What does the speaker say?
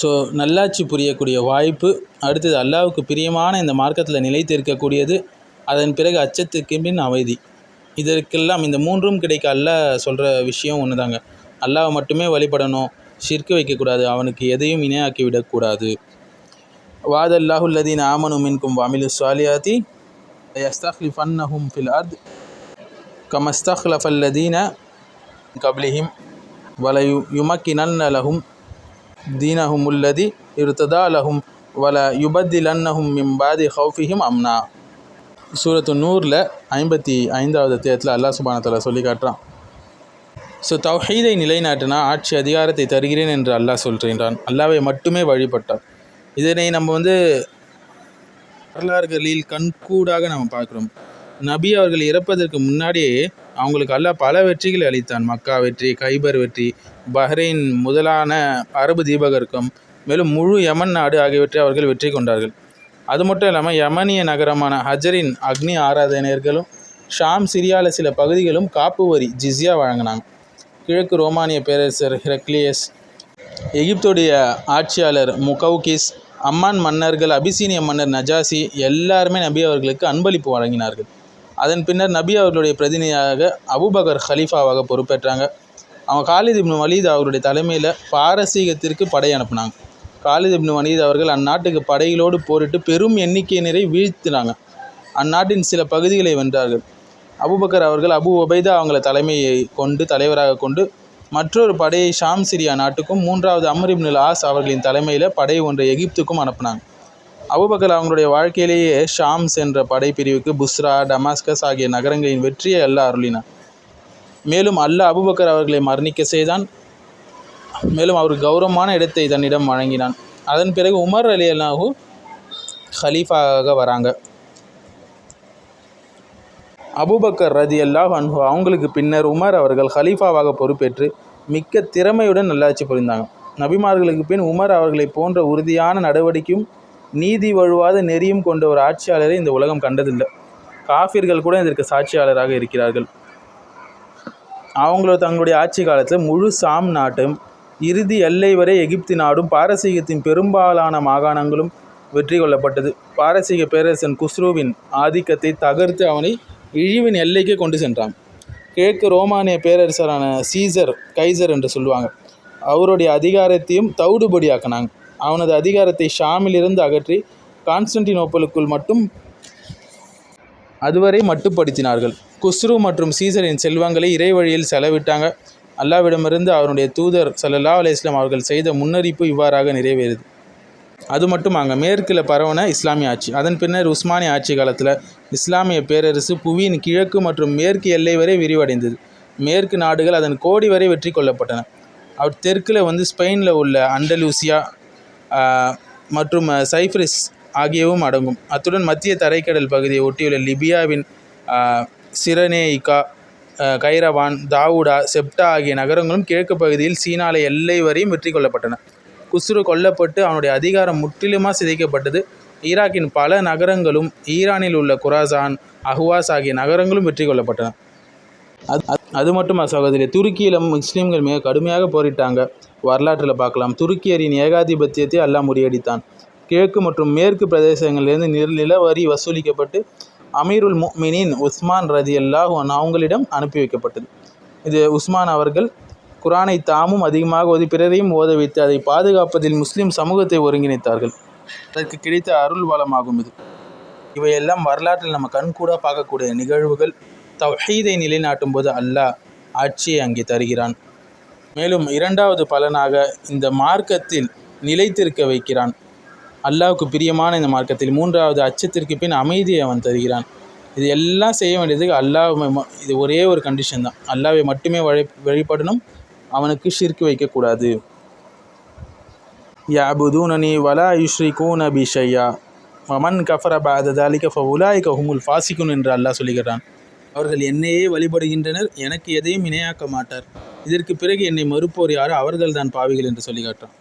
So நல்லாட்சி புரியக்கூடிய வாய்ப்பு அடுத்தது அல்லாவுக்கு பிரியமான இந்த மார்க்கத்தில் நிலைத்து இருக்கக்கூடியது அதன் பிறகு அச்சத்துக்கு பின் அமைதி. இதற்கெல்லாம் இந்த மூன்றும் கிடைக்க அல்லாஹ் சொல்கிற விஷயம் ஒன்று தாங்க அல்லாஹ் மட்டுமே வழிபடணும் ஷிர்க்கு வைக்கக்கூடாது அவனுக்கு எதையும் இணையாக்கி விடக்கூடாது. வாதல்லாஹுல்லதீன் ஆமனு மின்கும் வாமிலு சாலியாத்தி யஸ்தஹ்லிஃபன்னஹும் ஃபில் அர்த் கமஸ்தஹ்லஃபல்லதீன கப்லிஹிம் வலயு யுமக்கினன்ன லஹும் தீனஹும் உள்ளதி இருத்ததா லஹும். வல யுபத்திலன்னஹும் மிம்பாதி ஹவுஃபிஹிம் அம்னா. சூரத்து நூறில் ஐம்பத்தி ஐந்தாவது தேத்தில் அல்லாஹ் சுபானத்தில் சொல்லி காட்டுறான். ஸோ தௌஹீதை நிலைநாட்டினா ஆட்சி அதிகாரத்தை தருகிறேன் என்று அல்லாஹ் சொல்கின்றான். அல்லாவை மட்டுமே வழிபட்டார் இதனை நம்ம வந்து வரலாறுகளில் கண்கூடாக நம்ம பார்க்குறோம். நபி அவர்கள் இறப்பதற்கு முன்னாடியே அவங்களுக்கு அல்லாஹ் பல வெற்றிகளை அளித்தான். மக்கா வெற்றி கைபர் வெற்றி பஹ்ரைன் முதலான அரபு தீபகற்கம் மேலும் முழு யமன் நாடு ஆகியவற்றை அவர்கள் வெற்றி கொண்டார்கள். அது மட்டும் இல்லாமல் யமனிய நகரமான ஹஜரின் அக்னி ஆராதனையர்களும் ஷாம் சிரியாவில் சில பகுதிகளும் காப்பு வரி ஜிஸ்யா வழங்கினாங்க. கிழக்கு ரோமானிய பேரரசர் ஹெரக்லியஸ் எகிப்துடைய ஆட்சியாளர் முகவுகிஸ் அம்மான் மன்னர்கள் அபிசீனிய மன்னர் நஜாசி எல்லாருமே நபி அவர்களுக்கு அன்பளிப்பு வழங்கினார்கள். அதன் பின்னர் நபி அவர்களுடைய பிரதிநிதியாக அபுபகர் ஹலீஃபாவாக பொறுப்பேற்றாங்க. அவங்க காலித் இப்னு வலீத் அவருடைய தலைமையில் பாரசீகத்திற்கு படை அனுப்புனாங்க. காலித் இப்னு வலீத் அவர்கள் அந்நாட்டுக்கு படைகளோடு போரிட்டு பெரும் எண்ணிக்கையினரை வீழ்த்தினாங்க. அந்நாட்டின் சில பகுதிகளை வென்றார்கள். அபுபக்கர் அவர்கள் அபு உபைதா அவங்கள தலைமையை கொண்டு தலைவராக கொண்டு மற்றொரு படையை ஷாம் சிரியா நாட்டுக்கும் மூன்றாவது அமர் இப்னுல் ஆஸ் அவர்களின் தலைமையில் படை ஒன்றை எகிப்துக்கும் அனுப்புனாங்க. அபுபக்கர் அவங்களுடைய வாழ்க்கையிலேயே ஷாம்ஸ் என்ற படைப்பிரிவுக்கு புஸ்ரா டமாஸ்கஸ் ஆகிய நகரங்களின் வெற்றியை அல்லாஹ் அருளினார் மேலும் அல்லாஹ் அபுபக்கர் அவர்களை மரணிக்க செய்தான். மேலும் அவர் கௌரவமான இடத்தை தன்னிடம் வழங்கினான். அதன் பிறகு உமர் அலி அல்லாஹூ ஹலீஃபாக வராங்க. அபுபக்கர் ரதி அல்லாஹ் அன்பு அவங்களுக்கு பின்னர் உமர் அவர்கள் ஹலீஃபாவாக பொறுப்பேற்று மிக்க திறமையுடன் நல்லாட்சி புரிந்தாங்க. நபிமார்களுக்கு பின் உமர் அவர்களை போன்ற உறுதியான நடவடிக்கையும் நீதி வழுவாத நெறியும் கொண்ட ஒரு ஆட்சியாளரை இந்த உலகம் கண்டதில்லை. காஃபிர்கள் கூட இதற்கு சாட்சியாளராக இருக்கிறார்கள். அவங்களோட தங்களுடைய ஆட்சி காலத்தில் முழு சாம் நாட்டும் இறுதி எல்லை வரை எகிப்தி நாடும் பாரசீகத்தின் பெரும்பாலான மாகாணங்களும் வெற்றி கொள்ளப்பட்டது. பாரசீக பேரரசன் குஸ்ருவின் ஆதிக்கத்தை தகர்த்து அவனை இழிவின் எல்லைக்கு கொண்டு சென்றான். கிழக்கு ரோமானிய பேரரசரான சீசர் கைசர் என்று சொல்லுவாங்க. அவருடைய அதிகாரத்தையும் தவிடுபடியாக்கினாங்க. அவனது அதிகாரத்தை ஷாமிலிருந்து அகற்றி கான்ஸ்டன்டினோப்பலுக்குள் மட்டும் அதுவரை மட்டுப்படுத்தினார்கள். குஸ்ரு மற்றும் சீசரின் செல்வங்களை இறை வழியில் செலவிட்டாங்க. அல்லாவிடமிருந்து அவருடைய தூதர் சல்லல்லா அலையம் அவர்கள் செய்த முன்னறிப்பு இவ்வாறாக நிறைவேறுது அது மட்டும் அங்கே மேற்கில் பரவன இஸ்லாமிய ஆட்சி. அதன் பின்னர் உஸ்மானிய ஆட்சி காலத்தில் இஸ்லாமிய பேரரசு புவியின் கிழக்கு மற்றும் மேற்கு எல்லை வரை விரிவடைந்தது. மேற்கு நாடுகள் அதன் கோடி வரை வெற்றி கொள்ளப்பட்டன அவர் தெற்கில் வந்து ஸ்பெயினில் உள்ள அண்டலூசியா மற்றும் சைப்ரஸ் ஆகியவும் அடங்கும். அத்துடன் மத்திய தரைக்கடல் பகுதியை ஒட்டியுள்ள லிபியாவின் சிரனேயிகா கைரவான் தாவூடா செப்டா ஆகிய நகரங்களும் கிழக்கு பகுதியில் சீனால எல்லை வரையும் வெற்றி கொள்ளப்பட்டன. குஸ்ரு கொல்லப்பட்டு அவனுடைய அதிகாரம் முற்றிலுமாக சிதைக்கப்பட்டது. ஈராக்கின் பல நகரங்களும் ஈரானில் உள்ள குராசான் அஹ்வாஸ் ஆகிய நகரங்களும் வெற்றி கொள்ளப்பட்டன. அது அது மட்டுமா சகோதரி துருக்கியிலும் முஸ்லீம்கள் மிக கடுமையாக போரிட்டாங்க. வரலாற்றில் பார்க்கலாம். துருக்கியரின் ஏகாதிபத்தியத்தை அல்லா முறியடித்தான். கிழக்கு மற்றும் மேற்கு பிரதேசங்களிலிருந்து நில நிலவரி வசூலிக்கப்பட்டு அமீருல் முக்மினின் உஸ்மான் ரதி அல்லாஹ் அவங்களிடம் அனுப்பி வைக்கப்பட்டது. இது உஸ்மான் அவர்கள் குரானை தாமும் அதிகமாக ஓதி பிறரையும் ஓத வைத்து அதை பாதுகாப்பதில் முஸ்லீம் சமூகத்தை ஒருங்கிணைத்தார்கள். அதற்கு கிடைத்த அருள் வளமாகும் இது. இவையெல்லாம் வரலாற்றில் நம்ம கண்கூட பார்க்கக்கூடிய நிகழ்வுகள். தவஹீதை நிலைநாட்டும் போது அல்லாஹ் ஆட்சியை அங்கே தருகிறான். மேலும் இரண்டாவது பலனாக இந்த மார்க்கத்தில் நிலைத்திருக்க வைக்கிறான். அல்லாவுக்கு பிரியமான இந்த மார்க்கத்தில் மூன்றாவது அச்சத்திற்கு பின் அமைதியை அவன் தருகிறான். இது எல்லாம் செய்ய வேண்டியதுக்கு அல்லாஹ் இது ஒரே ஒரு கண்டிஷன் தான். அல்லாவை மட்டுமே வழி வழிபடணும் அவனுக்கு ஷிர்க்கு வைக்கக்கூடாது. யாபுதூனனி வலா யுஸ்ரீ கூன் அபிஷையா மமன் கஃபர் பாத ஃப உலாய் ஹுமுல் ஃபாசிகுன் என்று அல்லாஹ் சொல்லுகிறான். அவர்கள் என்னையே வழிபடுகின்றனர் எனக்கு எதையும் இணையாக்க மாட்டார். இதற்கு பிறகு என்னை மறுப்போர் யாரோ? அவர்கள் தான் பாவிகள் என்று சொல்லி காட்டுறான்.